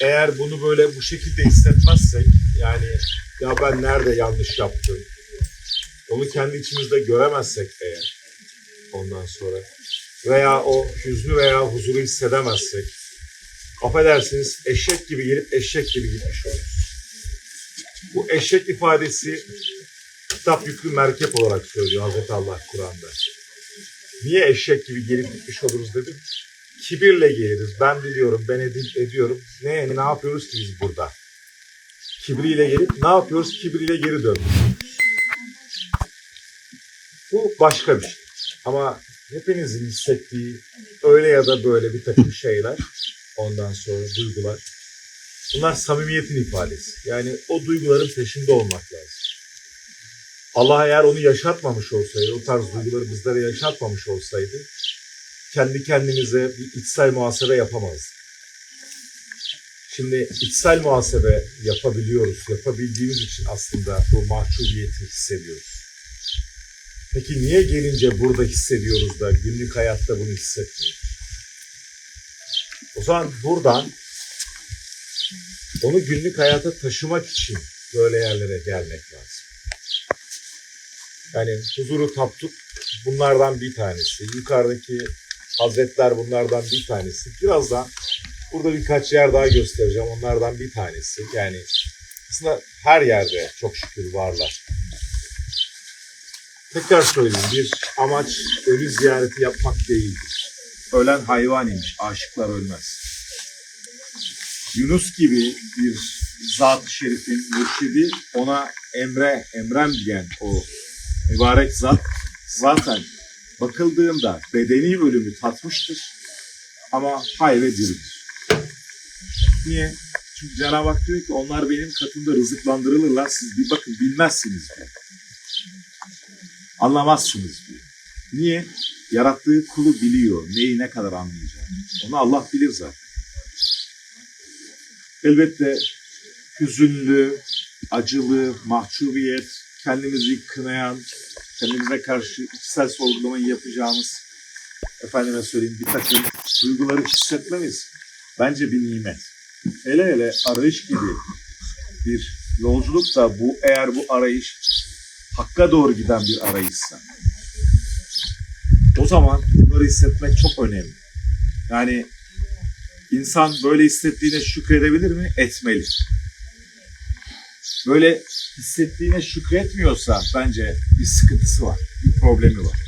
eğer bunu böyle bu şekilde hissetmezsek yani ya ben nerede yanlış yaptım onu kendi içimizde göremezsek eğer ondan sonra veya o hüznü veya huzuru hissedemezsek affedersiniz eşek gibi gelip eşek gibi gitmiş oluruz. Bu eşek ifadesi kitap yüklü merkep olarak söylüyor Hazreti Allah Kur'an'da. Niye eşek gibi gelip gitmiş oluruz dedim. Kibirle geliriz. Ben biliyorum, ben edi- ediyorum. Ne, ne yapıyoruz ki biz burada? Kibriyle gelip ne yapıyoruz? Kibriyle geri dönüyoruz. Bu başka bir şey. Ama hepinizin hissettiği öyle ya da böyle bir takım şeyler, ondan sonra duygular. Bunlar samimiyetin ifadesi. Yani o duyguların peşinde olmak lazım. Allah eğer onu yaşatmamış olsaydı, o tarz duyguları bizlere yaşatmamış olsaydı, kendi kendimize bir içsel muhasebe yapamazdık. Şimdi içsel muhasebe yapabiliyoruz. Yapabildiğimiz için aslında bu mahcubiyeti hissediyoruz. Peki niye gelince burada hissediyoruz da günlük hayatta bunu hissetmiyoruz? O zaman buradan onu günlük hayata taşımak için böyle yerlere gelmek lazım. Yani huzuru taptuk bunlardan bir tanesi. Yukarıdaki hazretler bunlardan bir tanesi. Birazdan burada birkaç yer daha göstereceğim. Onlardan bir tanesi. Yani aslında her yerde çok şükür varlar. Tekrar söyleyeyim bir amaç ölü ziyareti yapmak değildir. Ölen hayvan imiş, aşıklar ölmez. Yunus gibi bir zat-ı şerifin mürşidi ona emre, emrem diyen o mübarek zat zaten bakıldığında bedeni ölümü tatmıştır ama hay ve diridir. Niye? Çünkü Cenab-ı Hak diyor ki onlar benim katımda rızıklandırılırlar. Siz bir bakın bilmezsiniz diyor. Anlamazsınız diyor. Niye? Yarattığı kulu biliyor. Neyi ne kadar anlayacağını. Onu Allah bilir zaten. Elbette hüzünlü, acılı, mahcubiyet, kendimizi kınayan, kendimize karşı içsel sorgulamayı yapacağımız, efendime söyleyeyim bir takım duyguları hissetmemiz bence bir nimet. Hele hele arayış gibi bir yolculuk da bu eğer bu arayış hakka doğru giden bir arayışsa o zaman bunları hissetmek çok önemli. Yani insan böyle hissettiğine şükredebilir mi? Etmeli. Böyle hissettiğine şükretmiyorsa bence bir sıkıntısı var, bir problemi var.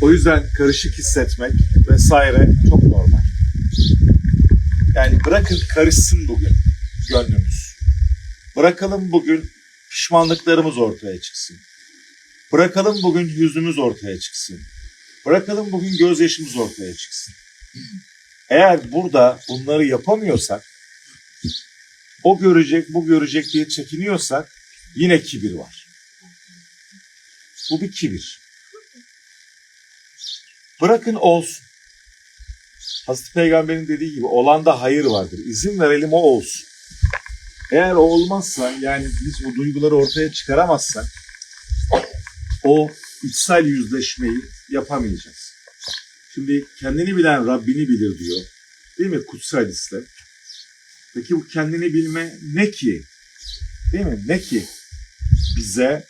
O yüzden karışık hissetmek vesaire çok normal. Yani bırakın karışsın bugün gönlümüz. Bırakalım bugün pişmanlıklarımız ortaya çıksın. Bırakalım bugün yüzümüz ortaya çıksın. Bırakalım bugün gözyaşımız ortaya çıksın. Eğer burada bunları yapamıyorsak, o görecek, bu görecek diye çekiniyorsak yine kibir var. Bu bir kibir. Bırakın olsun. Hazreti Peygamber'in dediği gibi olanda hayır vardır. İzin verelim o olsun. Eğer o olmazsa yani biz o duyguları ortaya çıkaramazsak o içsel yüzleşmeyi yapamayacağız. Şimdi kendini bilen Rabbini bilir diyor. Değil mi kutsal hadiste? Peki bu kendini bilme ne ki? Değil mi? Ne ki? Bize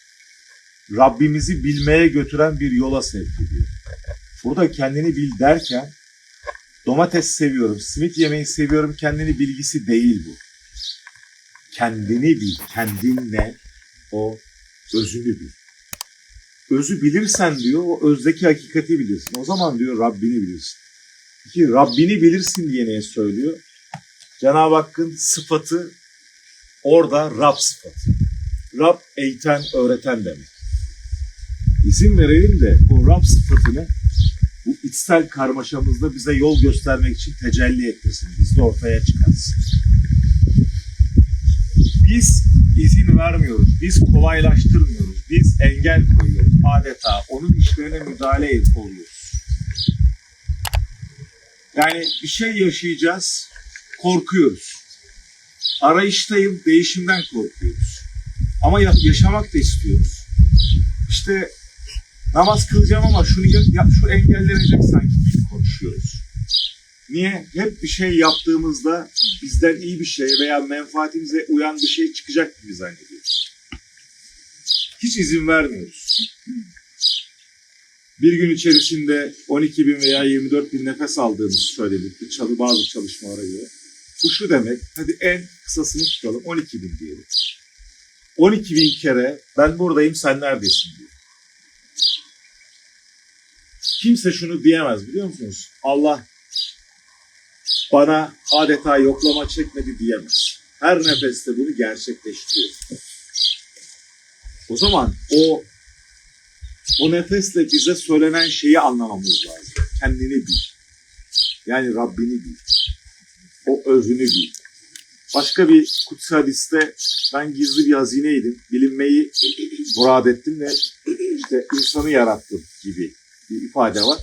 Rabbimizi bilmeye götüren bir yola sevk ediyor. Burada kendini bil derken domates seviyorum, simit yemeyi seviyorum kendini bilgisi değil bu. Kendini bil, kendinle o özünü bil. Özü bilirsen diyor, o özdeki hakikati bilirsin. O zaman diyor Rabbini bilirsin. Peki Rabbini bilirsin diye ne söylüyor? Cenab-ı Hakk'ın sıfatı orada Rab sıfatı. Rab eğiten, öğreten demek. İzin verelim de o Rab sıfatını bu içsel karmaşamızda bize yol göstermek için tecelli ettirsin. Biz de ortaya çıkarsın. Biz izin vermiyoruz. Biz kolaylaştırmıyoruz. Biz engel koyuyoruz. Adeta onun işlerine müdahale oluyoruz. Yani bir şey yaşayacağız, korkuyoruz. Arayıştayım, değişimden korkuyoruz. Ama ya- yaşamak da istiyoruz. İşte namaz kılacağım ama şunu ya- şu engellenecek sanki gibi konuşuyoruz. Niye? Hep bir şey yaptığımızda bizden iyi bir şey veya menfaatimize uyan bir şey çıkacak gibi zannediyoruz. Hiç izin vermiyoruz. Bir gün içerisinde 12 bin veya 24 bin nefes aldığımız söyledik bazı çalışmalara göre. Bu şu demek, hadi en kısasını tutalım 12 bin diyelim. 12 bin kere ben buradayım sen neredesin diyor. Kimse şunu diyemez biliyor musunuz? Allah bana adeta yoklama çekmedi diyemez. Her nefeste bunu gerçekleştiriyor. O zaman o o nefesle bize söylenen şeyi anlamamız lazım. Kendini bil. Yani Rabbini bil. O özünü bil. Başka bir kutsi hadiste ben gizli bir hazineydim. Bilinmeyi murad ettim ve işte insanı yarattım gibi bir ifade var.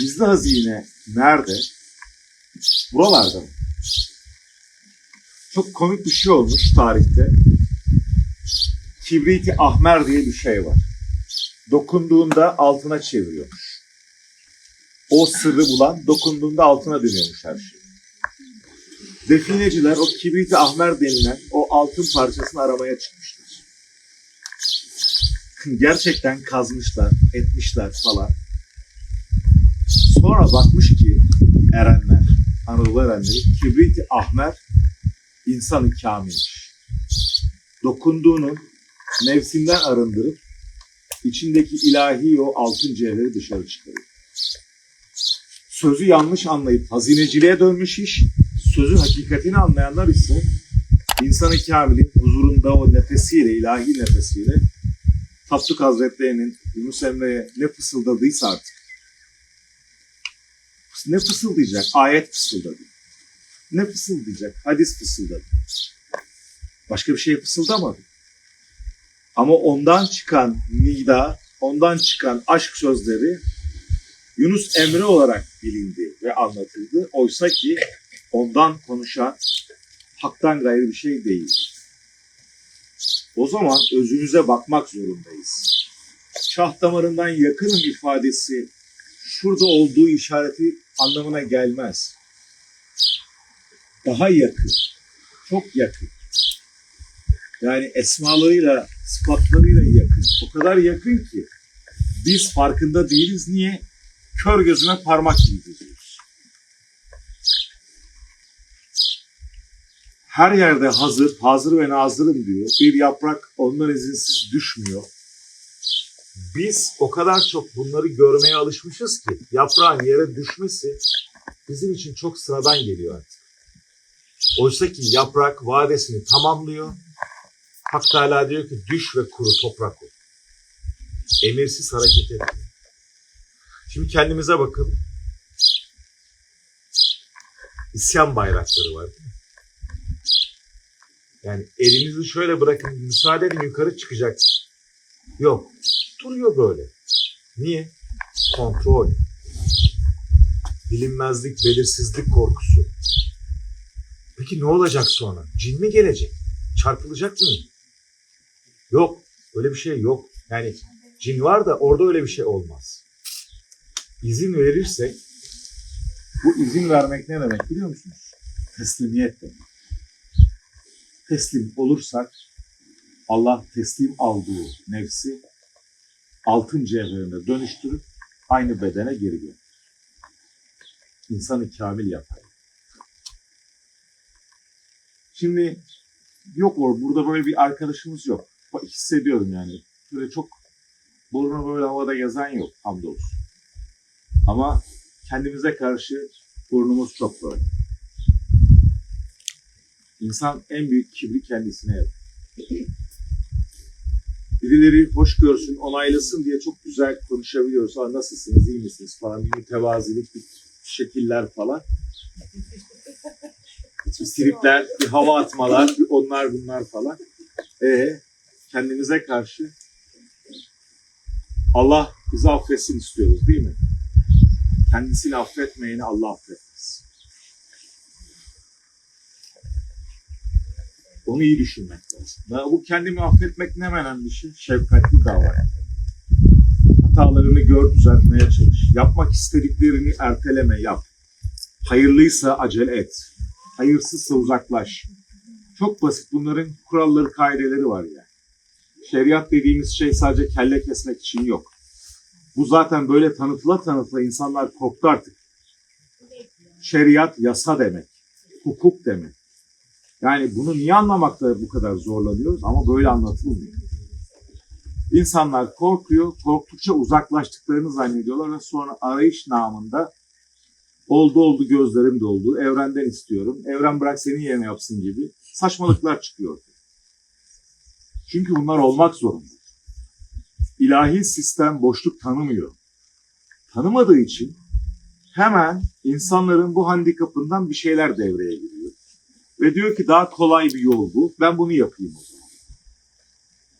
Gizli hazine nerede? Buralarda mı? Çok komik bir şey olmuş tarihte. Kibriti ahmer diye bir şey var. Dokunduğunda altına çeviriyormuş. O sırrı bulan dokunduğunda altına dönüyormuş her şey. Defineciler o kibriti ahmer denilen o altın parçasını aramaya çıkmışlar. Gerçekten kazmışlar, etmişler falan. Sonra bakmış ki erenler, Anadolu erenleri kibriti ahmer insanı kamilmiş. Dokunduğunun nefsinden arındırıp içindeki ilahi o altın cevheri dışarı çıkarıyor. Sözü yanlış anlayıp hazineciliğe dönmüş iş, sözün hakikatini anlayanlar ise insanı kamilin huzurunda o nefesiyle, ilahi nefesiyle Tapduk Hazretleri'nin Yunus Emre'ye ne fısıldadıysa artık. Ne fısıldayacak? Ayet fısıldadı. Ne fısıldayacak? Hadis fısıldadı. Başka bir şey fısıldamadı. Ama ondan çıkan nida, ondan çıkan aşk sözleri Yunus Emre olarak bilindi ve anlatıldı. Oysa ki ondan konuşan haktan gayrı bir şey değil. O zaman özümüze bakmak zorundayız. Şah damarından yakınım ifadesi şurada olduğu işareti anlamına gelmez. Daha yakın, çok yakın. Yani esmalarıyla, sıfatlarıyla yakın. O kadar yakın ki biz farkında değiliz. Niye? Kör gözüne parmak gibi Her yerde hazır, hazır ve nazırım diyor. Bir yaprak ondan izinsiz düşmüyor. Biz o kadar çok bunları görmeye alışmışız ki yaprağın yere düşmesi bizim için çok sıradan geliyor artık. Oysa ki yaprak vadesini tamamlıyor. Hak Teala diyor ki düş ve kuru toprak ol. Emirsiz hareket etme. Şimdi kendimize bakın. İsyan bayrakları var değil mi? Yani elinizi şöyle bırakın, müsaade edin yukarı çıkacak. Yok. Duruyor böyle. Niye? Kontrol. Bilinmezlik, belirsizlik korkusu. Peki ne olacak sonra? Cin mi gelecek? Çarpılacak mıyım? Yok. Öyle bir şey yok. Yani cin var da orada öyle bir şey olmaz. İzin verirsek bu izin vermek ne demek biliyor musunuz? Teslimiyet demek. Teslim olursak Allah teslim aldığı nefsi altın cevherine dönüştürüp aynı bedene geri gönderir. İnsanı kamil yapar. Şimdi yok or burada böyle bir arkadaşımız yok. Hissediyorum yani. Böyle çok burnu böyle havada gezen yok hamdolsun. Ama kendimize karşı burnumuz çok böyle. İnsan en büyük kibri kendisine yapar. Birileri hoş görsün, onaylasın diye çok güzel konuşabiliyoruz. Ha, nasılsınız, iyi misiniz falan. Bir mütevazilik, bir şekiller falan. Bir tripler, bir hava atmalar, bir onlar bunlar falan. E kendimize karşı Allah bizi affetsin istiyoruz değil mi? Kendisini affetmeyeni Allah affetmez. Onu iyi düşünmek lazım. Ya bu kendimi affetmek ne önemli şey? Şefkatli davran. Hatalarını gör, düzeltmeye çalış. Yapmak istediklerini erteleme, yap. Hayırlıysa acele et. Hayırsızsa uzaklaş. Çok basit. Bunların kuralları, kaideleri var yani. Şeriat dediğimiz şey sadece kelle kesmek için yok. Bu zaten böyle tanıtıla tanıtıla insanlar korktu artık. Şeriat yasa demek. Hukuk demek. Yani bunu niye anlamakta bu kadar zorlanıyoruz ama böyle anlatılmıyor. İnsanlar korkuyor, korktukça uzaklaştıklarını zannediyorlar ve sonra arayış namında oldu oldu gözlerim doldu, evrenden istiyorum, evren bırak senin yerine yapsın gibi saçmalıklar çıkıyor. Çünkü bunlar olmak zorunda. İlahi sistem boşluk tanımıyor. Tanımadığı için hemen insanların bu handikapından bir şeyler devreye giriyor. Ve diyor ki daha kolay bir yol bu. Ben bunu yapayım o zaman.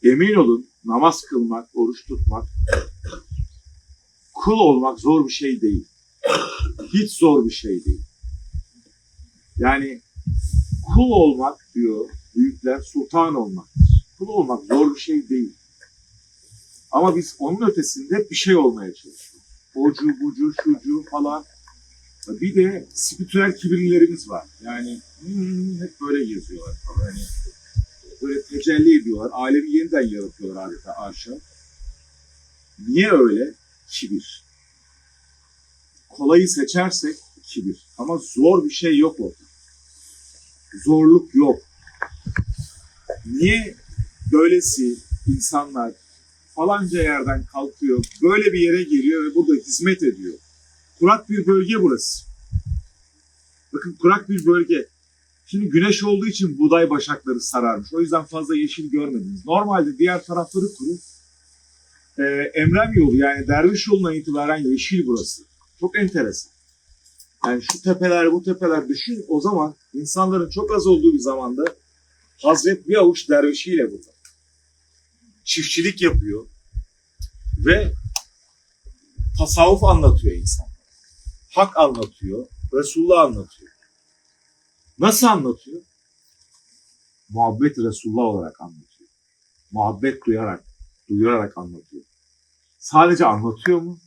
Emin olun namaz kılmak, oruç tutmak, kul olmak zor bir şey değil. Hiç zor bir şey değil. Yani kul olmak diyor büyükler sultan olmaktır. Kul olmak zor bir şey değil. Ama biz onun ötesinde bir şey olmaya çalışıyoruz. Ocu, bucu, şucu falan. Bir de spiritüel kibirlilerimiz var. Yani hmm, hep böyle geziyorlar falan. Yani böyle tecelli ediyorlar. Alemi yeniden yaratıyorlar adeta arşa. Niye öyle? Kibir. Kolayı seçersek kibir. Ama zor bir şey yok orada. Zorluk yok. Niye böylesi insanlar falanca yerden kalkıyor, böyle bir yere geliyor ve burada hizmet ediyor? Kurak bir bölge burası. Bakın kurak bir bölge. Şimdi güneş olduğu için buğday başakları sararmış. O yüzden fazla yeşil görmediniz. Normalde diğer tarafları kuru. Ee, Emrem yolu yani derviş yoluna itibaren yeşil burası. Çok enteresan. Yani şu tepeler bu tepeler düşün o zaman insanların çok az olduğu bir zamanda Hazret bir avuç dervişiyle burada. Çiftçilik yapıyor ve tasavvuf anlatıyor insan. Hak anlatıyor, Resulullah anlatıyor. Nasıl anlatıyor? Muhabbet Resulullah olarak anlatıyor. Muhabbet duyarak, duyurarak anlatıyor. Sadece anlatıyor mu?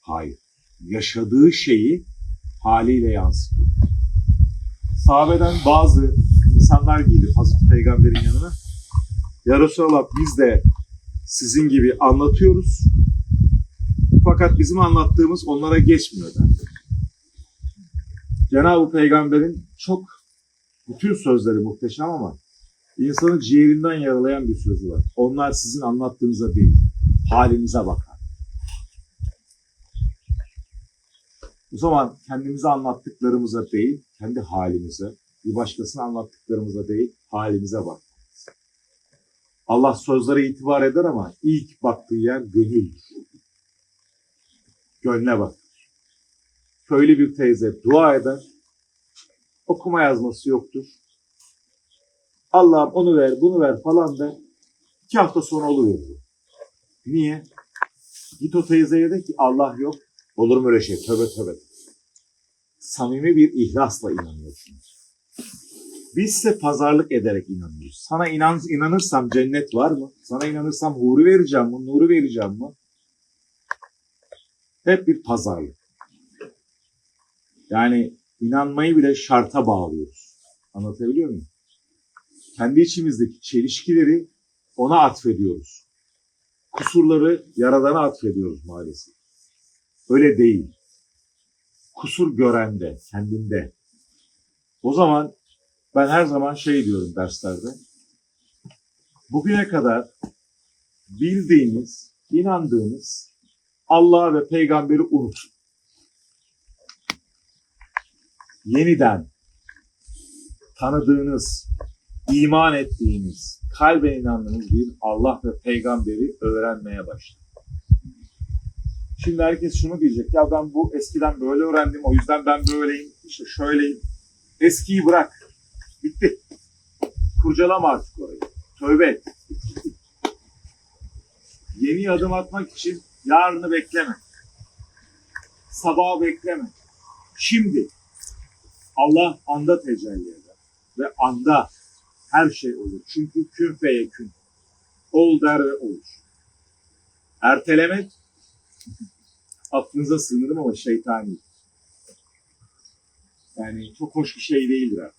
Hayır. Yaşadığı şeyi haliyle yansıtıyor. Sahabeden bazı insanlar gelip Hazreti Peygamber'in yanına Ya Resulallah biz de sizin gibi anlatıyoruz. Fakat bizim anlattığımız onlara geçmiyor derdi. Cenab-ı Peygamber'in çok bütün sözleri muhteşem ama insanı ciğerinden yaralayan bir sözü var. Onlar sizin anlattığınıza değil, halinize bakar. O zaman kendimize anlattıklarımıza değil, kendi halimize, bir başkasına anlattıklarımıza değil, halimize bak. Allah sözlere itibar eder ama ilk baktığı yer gönüldür. Gönle bak. Köylü bir teyze dua eder, okuma yazması yoktur. Allah'ım onu ver, bunu ver falan der. İki hafta sonra oluyor. Niye? Git o teyzeye de ki Allah yok. Olur mu öyle şey? Tövbe tövbe. Samimi bir ihlasla inanıyorsunuz. Biz ise pazarlık ederek inanıyoruz. Sana inan, inanırsam cennet var mı? Sana inanırsam huri vereceğim mi? Nuru vereceğim mi? Hep bir pazarlık. Yani inanmayı bile şarta bağlıyoruz. Anlatabiliyor muyum? Kendi içimizdeki çelişkileri ona atfediyoruz. Kusurları Yaradan'a atfediyoruz maalesef. Öyle değil. Kusur görende, kendinde. O zaman ben her zaman şey diyorum derslerde. Bugüne kadar bildiğiniz, inandığınız Allah ve peygamberi unutun. Yeniden tanıdığınız, iman ettiğiniz, kalben inandığınız bir Allah ve peygamberi öğrenmeye başlayın. Şimdi herkes şunu diyecek. Ya ben bu eskiden böyle öğrendim. O yüzden ben böyleyim. işte şöyleyim. Eskiyi bırak. Bitti. Kurcalama artık orayı. Tövbe et. Yeni adım atmak için yarını bekleme. Sabahı bekleme. Şimdi Allah anda tecelli eder. Ve anda her şey olur. Çünkü kün feyekün. Ol der ve olur. Ertelemek aklınıza sığınırım ama şeytani. Yani çok hoş bir şey değildir artık.